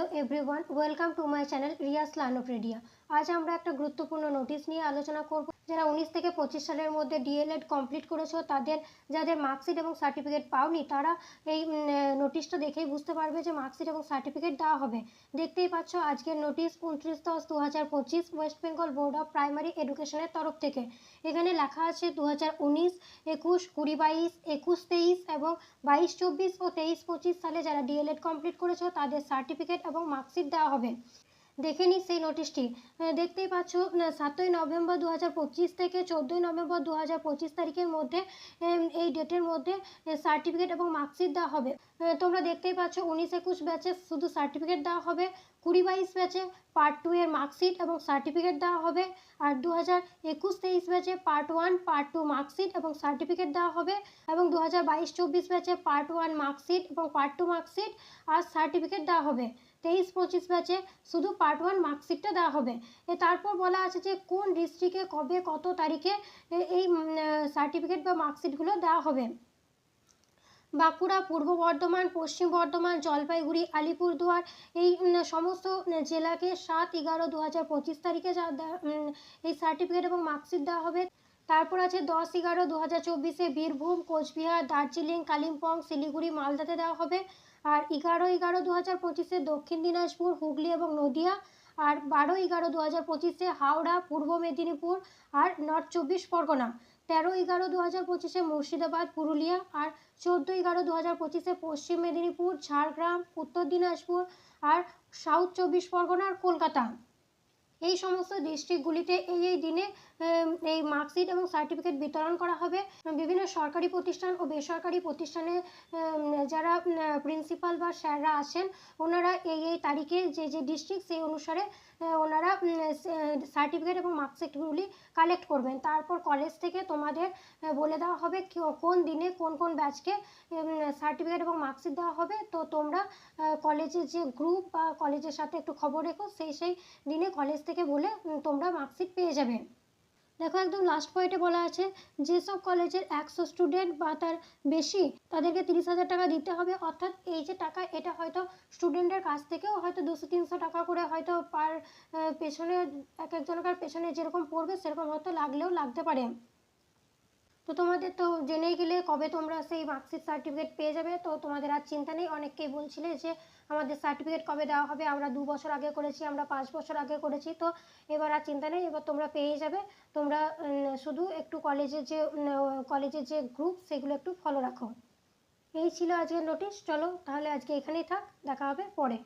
Hello everyone, welcome to my channel Riya's লানোপ্রেডিয়া আজ আমরা একটা গুরুত্বপূর্ণ নোটিশ নিয়ে আলোচনা করব। যারা উনিশ থেকে পঁচিশ সালের মধ্যে ডিএলএড কমপ্লিট করেছ, তাদের, যাদের মার্কশিট এবং সার্টিফিকেট পাওনি, তারা এই নোটিশটা দেখেই বুঝতে পারবে যে মার্কশিট এবং সার্টিফিকেট দেওয়া হবে। দেখতেই পাচ্ছ আজকের নোটিশ উনত্রিশ দশ দু হাজার পঁচিশ West Bengal board of primary এডুকেশনের তরফ থেকে। এখানে লেখা আছে দু হাজার উনিশ, একুশ, কুড়ি বাইশ, একুশ তেইশ এবং বাইশ, চব্বিশ ও তেইশ, পঁচিশ সালে যারা ডিএলএড কমপ্লিট করেছ, তাদের সার্টিফিকেট এবং মার্কশিট দেওয়া হবে। দেখে নিই সেই নোটিশটি। দেখতেই পাচ্ছ সাতই নভেম্বর দু হাজার পঁচিশ থেকে চোদ্দোই নভেম্বর দু হাজার পঁচিশ তারিখের মধ্যে এই ডেটের মধ্যে সার্টিফিকেট এবং মার্কশিট দেওয়া হবে। তোমরা দেখতেই পাচ্ছ, উনিশ একুশ ব্যাচে শুধু সার্টিফিকেট দেওয়া হবে, কুড়ি বাইশ ব্যাচে পার্ট টু এর মার্কশিট এবং সার্টিফিকেট দেওয়া হবে, আর দু হাজার একুশ তেইশ ব্যাচে part one, part two marksheet এবং সার্টিফিকেট দেওয়া হবে, এবং দু হাজার বাইশ চব্বিশ ব্যাচে পার্ট ওয়ান মার্কশিট এবং পার্ট টু মার্কশিট আর সার্টিফিকেট দেওয়া হবে। তেইশ পঁচিশ ব্যাচে শুধু পার্ট ওয়ান মার্কশিটটা দেওয়া হবে। তারপর বলা আছে যে কোন ডিস্ট্রিক্টে কবে কত তারিখে এই সার্টিফিকেট বা মার্কশিটগুলো দেওয়া হবে। বাঁকুড়া, পূর্ব বর্ধমান, পশ্চিম বর্ধমান, জলপাইগুড়ি, আলিপুরদুয়ার এই সমস্ত জেলাকে সাত এগারো দু হাজার পঁচিশ তারিখে এই সার্টিফিকেট এবং মার্কশিট দেওয়া হবে। তারপর আছে দশ এগারো দু হাজার চব্বিশে বীরভূম, কোচবিহার, দার্জিলিং, কালিম্পং, শিলিগুড়ি, মালদাতে দেওয়া হবে। আর এগারো এগারো দু হাজার পঁচিশে দক্ষিণ দিনাজপুর, হুগলি এবং নদিয়া। আর বারো এগারো দু হাজার পঁচিশে হাওড়া, পূর্ব মেদিনীপুর আর নর্থ চব্বিশ পরগনা। তেরো এগারো দু হাজার পঁচিশে মুর্শিদাবাদ, পুরুলিয়া। আর চোদ্দ এগারো দু হাজার পঁচিশে পশ্চিম মেদিনীপুর, ঝাড়গ্রাম, উত্তর দিনাজপুর। আর সাউথ চব্বিশ পরগনা আর কলকাতা। এই সমস্ত ডিস্ট্রিক্টগুলিতে এই এই দিনে এই মার্কশিট এবং সার্টিফিকেট বিতরণ করা হবে। বিভিন্ন সরকারি প্রতিষ্ঠান ও বেসরকারি প্রতিষ্ঠানে যারা প্রিন্সিপাল বা স্যাররা আছেন, ওনারা এই এই তারিখে যে যে ডিস্ট্রিক্ট সেই অনুসারে ওনারা সার্টিফিকেট এবং মার্কশিটগুলি কালেক্ট করবেন। তারপর কলেজ থেকে তোমাদের বলে দেওয়া হবে কোন দিনে কোন কোন ব্যাচকে সার্টিফিকেট এবং মার্কশিট দেওয়া হবে। তো তোমরা কলেজের যে গ্রুপ বা কলেজের সাথে একটু খবর রেখো, সেই সেই দিনে কলেজ থেকে বলে তোমরা মার্কশিট পেয়ে যাবে। দেখো, একদম লাস্ট পয়েন্টে বলা আছে, যেসব কলেজের একশো স্টুডেন্ট বা তার বেশি, তাদেরকে তিরিশ হাজার টাকা দিতে হবে। অর্থাৎ এই যে টাকা, এটা হয়তো স্টুডেন্টের কাছ থেকেও হয়তো দুশো, তিনশো টাকা করে হয়তো পার পেছনে এক একজনকার পেছনে যেরকম পড়বে, সেরকম হয়তো লাগলেও লাগতে পারে। তো তোমাদের তো জেনে গেলে কবে তোমরা সেই মার্কশিট সার্টিফিকেট পেয়ে যাবে? তো তোমাদের আর চিন্তা নেই। অনেককেই বলছিলে যে আমাদের সার্টিফিকেট কবে দেওয়া হবে? আমরা দু বছর আগে করেছি, আমরা পাঁচ বছর আগে করেছি। তো এবার আর চিন্তা নেই, এবার তোমরা পেয়ে যাবে। তোমরা শুধু একটু কলেজের যে কলেজের যে গ্রুপ সেগুলো একটু ফলো রাখো। এই ছিল আজকের নোটিশ চলো তাহলে আজকে এখানেই থাক। দেখা হবে পরে।